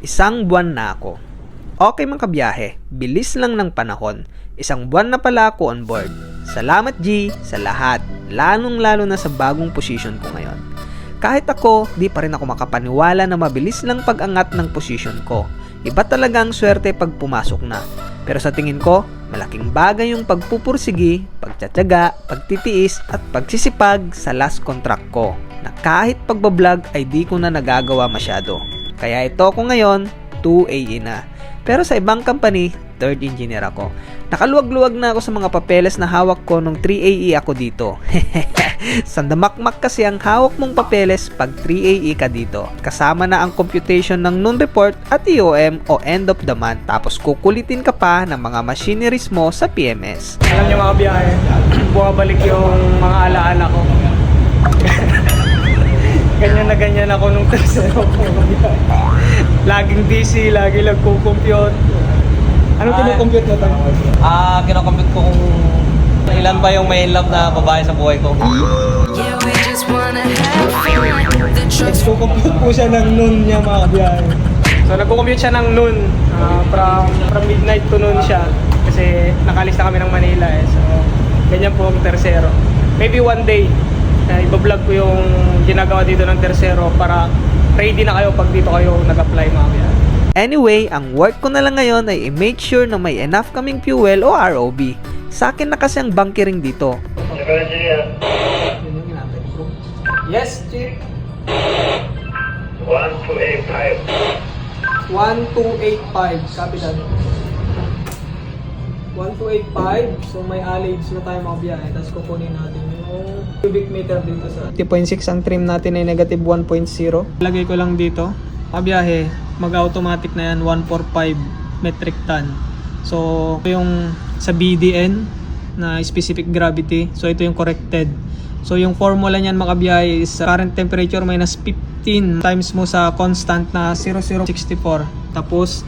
Isang buwan na ako. Okay mga kabiyahe, bilis lang ng panahon. Isang buwan na pala ako on board. Salamat G sa lahat, lalong lalo na sa bagong position ko ngayon. Kahit ako, di pa rin ako makapaniwala na mabilis lang pag-angat ng position ko. Iba talaga ang swerte pag pumasok na. Pero sa tingin ko, malaking bagay yung pagpupursigi, pagtsatsaga, pagtitiis at pagsisipag sa last contract ko na kahit pagbablog ay di ko na nagagawa masyado. Kaya ito ako ngayon, 2AE na. Pero sa ibang company, third engineer ako. Nakaluwag-luwag na ako sa mga papeles na hawak ko nung 3AE ako dito. Sandamakmak kasi ang hawak mong papeles pag 3AE ka dito. Kasama na ang computation ng noon report at EOM o end of the month. Tapos kukulitin ka pa ng mga machineries mo sa PMS. Alam niyo mga biyahe, bumabalik yung mga alaala ko. Ganyan na ganyan ako nung tercero ko. Laging busy, lagi lang compute Anong Ay. kinukompute mo tayo? Ah, kinocompute ko kung ilan ba yung may love na babae sa buhay ko. Yeah, we just wanna have fun. The truck's Nagko-compute po siya ng noon niya mga biyahe. So nagko-compute siya ng noon, ah, from, from midnight to noon siya. Kasi nakalis na kami ng Manila eh. So ganyan po ang tercero. Maybe one day, uh, ibablog ko yung ginagawa dito ng tercero para ready na kayo pag dito kayo nag-apply mga biyahe. Anyway, ang work ko na lang ngayon ay i-make sure na may enough kaming fuel o ROB. Sa akin na kasi ang bunkering dito. Yes, Chief. 1285. 1285, copy that. 1285, so may allage na tayo mga biyahe, tapos kukunin natin yung cubic meter dito sa 0.6 ang trim natin ay negative 1.0. Lagay ko lang dito, mga biyahe, mag-automatic na yan, 145 metric ton. So, yung sa BDN na specific gravity, so ito yung corrected. So yung formula niyan mga biyahe is current temperature minus 15 times mo sa constant na 0064. Tapos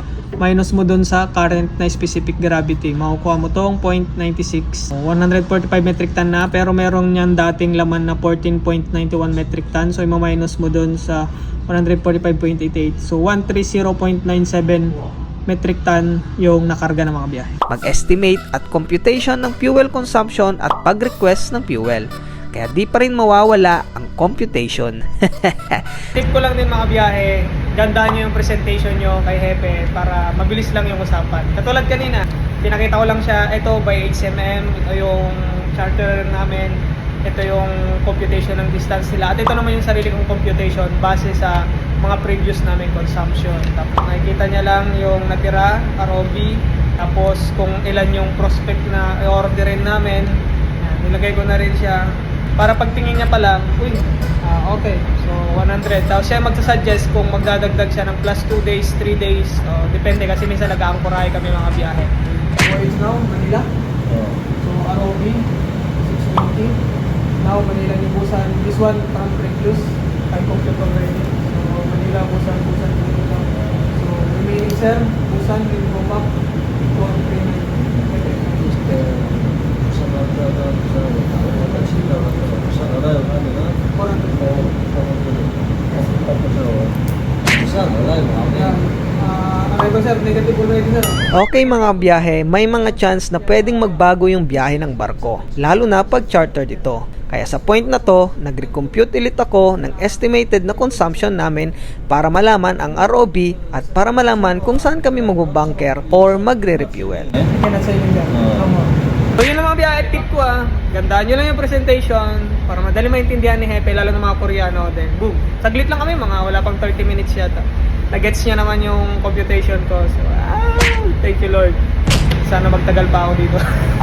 minus mo dun sa current na specific gravity. Makukuha mo tong 0.96. 145 metric ton na pero merong niyan dating laman na 14.91 metric ton. So i-minus mo dun sa 145.88. So 130.97 metric ton yung nakarga ng mga biyahe. Mag-estimate at computation ng fuel consumption at pag-request ng fuel. Kaya di pa rin mawawala ang computation. Tip ko lang din mga biyahe, gandaan nyo yung presentation nyo kay Hepe para mabilis lang yung usapan. Katulad kanina, pinakita ko lang siya, ito by HMM, ito yung charter namin, ito yung computation ng distance nila. At ito naman yung sarili kong computation base sa mga previous namin consumption. Tapos nakikita niya lang yung natira, ROB, tapos kung ilan yung prospect na i-orderin namin, nilagay ko na rin siya para pagtingin niya pa lang, uy, ah, okay, so 100. Tapos siya magsasuggest kung magdadagdag siya ng plus 2 days, 3 days, oh, depende kasi minsan nag-aangkorahe kami mga biyahe. So it's now, Manila. So ROB, 620. Now Manila ni Busan. This one from previous, I compute already. So Manila, Busan, Busan, Manila. So remaining sir, Busan, Limpopo, Icon, Premium. Yeah. Ah, uh, ko sir, negative already sir. Okay mga biyahe, may mga chance na pwedeng magbago yung biyahe ng barko. Lalo na pag chartered ito. Kaya sa point na to, nag-recompute ulit ako ng estimated na consumption namin para malaman ang ROB at para malaman kung saan kami magbubunker or magre-refuel. So yun lang mga biyahe tip ko ah. Gandaan nyo lang yung presentation para madali maintindihan ni Hepe, lalo ng mga Koreano. Then boom. Saglit lang kami, mga wala pang 30 minutes yata. Nagets niya naman yung computation ko. So, ah, thank you Lord. Sana magtagal pa ako dito.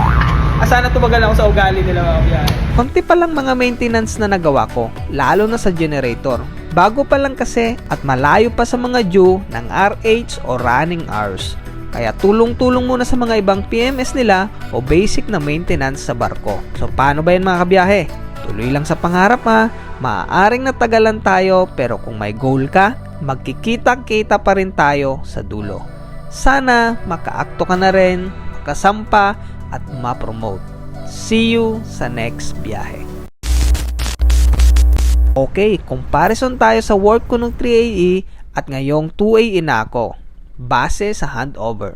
ah, sana tumagal ako sa ugali nila mga biyahe. Konti pa lang mga maintenance na nagawa ko, lalo na sa generator. Bago pa lang kasi at malayo pa sa mga due ng RH o running hours. Kaya tulong-tulong muna sa mga ibang PMS nila o basic na maintenance sa barko. So paano ba yan mga kabiyahe? Tuloy lang sa pangarap ha. Maaaring natagalan tayo pero kung may goal ka, magkikita-kita pa rin tayo sa dulo. Sana makaakto ka na rin, makasampa at ma-promote. See you sa next biyahe. Okay, comparison tayo sa work ko ng 3AE at ngayong 2A inako base sa handover.